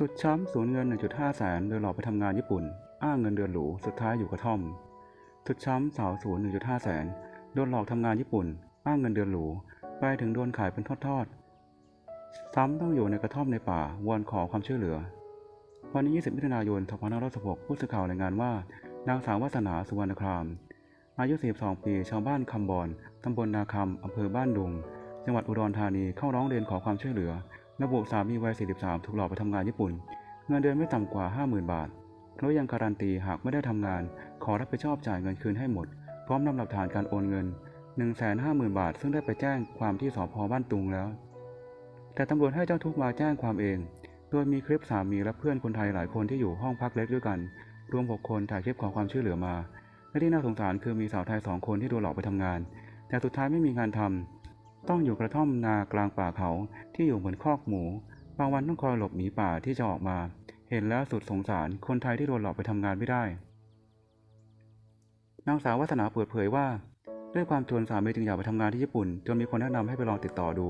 สุดช้ำสูญเงิน 1.5 แสนโดยหลอกไปทำงานญี่ปุ่น อ้างเงินเดือนหรู สุดท้ายอยู่กระท่อมสุดช้ำสาวศูนย์1.5 แสน โดนหลอกทำงานญี่ปุ่น อ้างเงินเดือนหรู ไปถึงโดนขายเป็นทอดๆ ซ้ำต้องอยู่ในกระท่อมในป่าวอนขอความช่วยเหลือ วันที่20 มิถุนายน 2566ผู้สื่อข่าวรายงานว่า นางสาววาสนาสุวรรณคราม อายุ 42 ปี ชาวบ้านคำบอนตำบลนาคำอำเภอบ้านดุง จังหวัดอุดรธานีเข้าร้องเรียนขอความช่วยเหลือ ระบุสามีวัย 43 ถูกหลอกไปทำงานญี่ปุ่น เงินเดือนไม่ต่ำกว่า 50,000 บาทแล้วยังการันตีหากไม่ได้ทำงาน ขอรับผิดชอบจ่ายเงินคืนให้หมด พร้อมนำหลักฐานการโอนเงิน 150,000 บาท ซึ่งได้ไปแจ้งความที่สพบ้านตุงแล้ว แต่ตำรวจให้เจ้าทุกมาแจ้งความเอง โดยมีคลิปสามีและเพื่อนคนไทยหลายคนที่อยู่ห้องพักเล็กด้วยกัน รวม 6 คนถ่ายคลิปขอความช่วยเหลือมาและที่น่าสงสารคือมีสาวไทยสองคนที่โดนหลอกไปทำงาน แต่สุดท้ายไม่มีงานทำ ต้องอยู่กระท่อมนากลางป่าเขาที่อยู่เหมือนคอกหมู บางวันต้องคอยหลบหนีป่าที่จะออกมา เห็นแล้วสุดสงสารคนไทยที่โดนหลอกไปทำงานไม่ได้ นางสาววัฒนาเปิดเผยว่า ด้วยความจนสามีจึงอยากไปทำงานที่ญี่ปุ่น จนมีคนแนะนำให้ไปลองติดต่อดู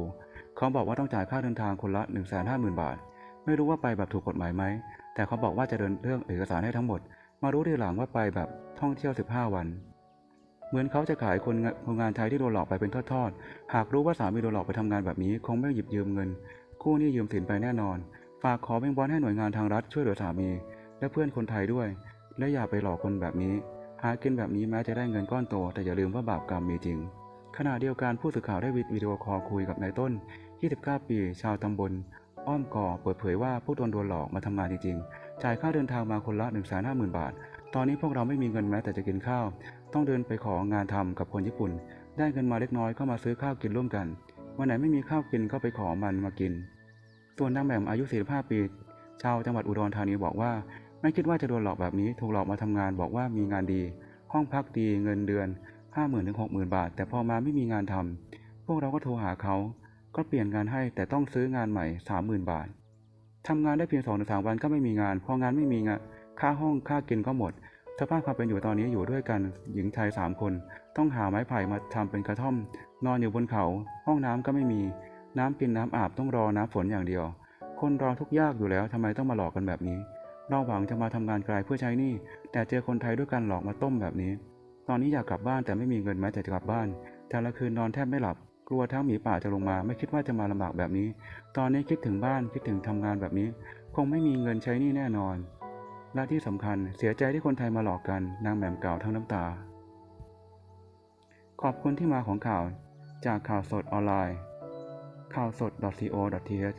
เขาบอกว่าต้องจ่ายค่าเดินทางคนละ 1 5 0 0 0 0 บาท ไม่รู้ว่าไปแบบถูกกฎหมายไหม แต่เขาบอกว่าจะเดินเรื่องเอกสารให้ทั้งหมด มารู้ทีหลังว่าไปแบบท่องเที่ยว 15 วัน เหมือนเขาจะขายคนงานคนงานไทยที่โดนหลอกไปเป็นทอดๆ หากรู้ว่าสามีโดนหลอกไปทำงานแบบนี้ คงไม่หยิบยืมเงินกู้หนี้ยืมสินไปแน่นอน ฝากขอเบ่งบอลให้หน่วยงานทางรัฐช่วยเหลือสามี และเพื่อนคนไทยด้วย และอย่าไปหลอกคนแบบนี้ หากินแบบนี้แม้จะได้เงินก้อนโต แต่อย่าลืมว่าบาปกรรมมีจริง ขณะเดียวกันผู้สื่อข่าวได้วิดีโอคอลคุยกับนายต้น 29 ปี ชาวตำบล อ้อมก่อเปิดเผยว่าพวกตนโดนหลอกมาทำงานจริงๆจ่ายค่าเดินทางมาคนละ150,000บาท ตอนนี้พวกเราไม่มีเงินแม้แต่จะกินข้าว ต้องเดินไปของานทำกับคนญี่ปุ่น ได้เงินมาเล็กน้อยก็มาซื้อข้าวกินร่วมกัน วันไหนไม่มีข้าวกินก็ไปขอมันมากิน ส่วนนางแหม่มอายุ 45 ปี ชาวจังหวัดอุดรธานีบอกว่า ไม่คิดว่าจะโดนหลอกแบบนี้ ถูกหลอกมาทำงานบอกว่ามีงานดี ห้องพักดีเงินเดือน 50,000ถึง6 0 0 0บาท แต่พอมาไม่มีงานทำพวกเราก็โทรหาเขา ก็เปลี่ยนงานให้แต่ต้องซื้องานใหม่ 30,000 บาททำงานได้เพียง2-3วันก็ไม่มีงาน พองานไม่มีงาน ค่าห้องค่ากินก็หมดสภาพความเป็นอยู่ตอนนี้อยู่ด้วยกันหญิงชายสามคน ต้องหาไม้ไผ่มาทำเป็นกระท่อม นอนอยู่บนเขา ห้องน้ำก็ไม่มี น้ำกินน้ำอาบต้องรอน้ำฝนอย่างเดียว คนรอทุกยากอยู่แล้วทำไมต้องมาหลอกกันแบบนี้เราหวังจะมาทำงานไกลเพื่อใช้หนี้แต่เจอคนไทยด้วยกันหลอกมาต้มแบบนี้ ตอนนี้อยากกลับบ้านแต่ไม่มีเงินแม้แต่จะกลับบ้าน แต่ละคืนนอนแทบไม่หลับ กลัวทั้งหมีป่าจะลงมา ไม่คิดว่าจะมาลำบากแบบนี้ ตอนนี้คิดถึงบ้านคิดถึงทำงานแบบนี้ คงไม่มีเงินใช้หนี้แน่นอน และที่สำคัญเสียใจที่คนไทยมาหลอกกัน นางแหม่มกล่าวทั้งน้ำตา ขอบคุณที่มาของข่าวจากข่าวสดออนไลน์ข่าวสด .co.th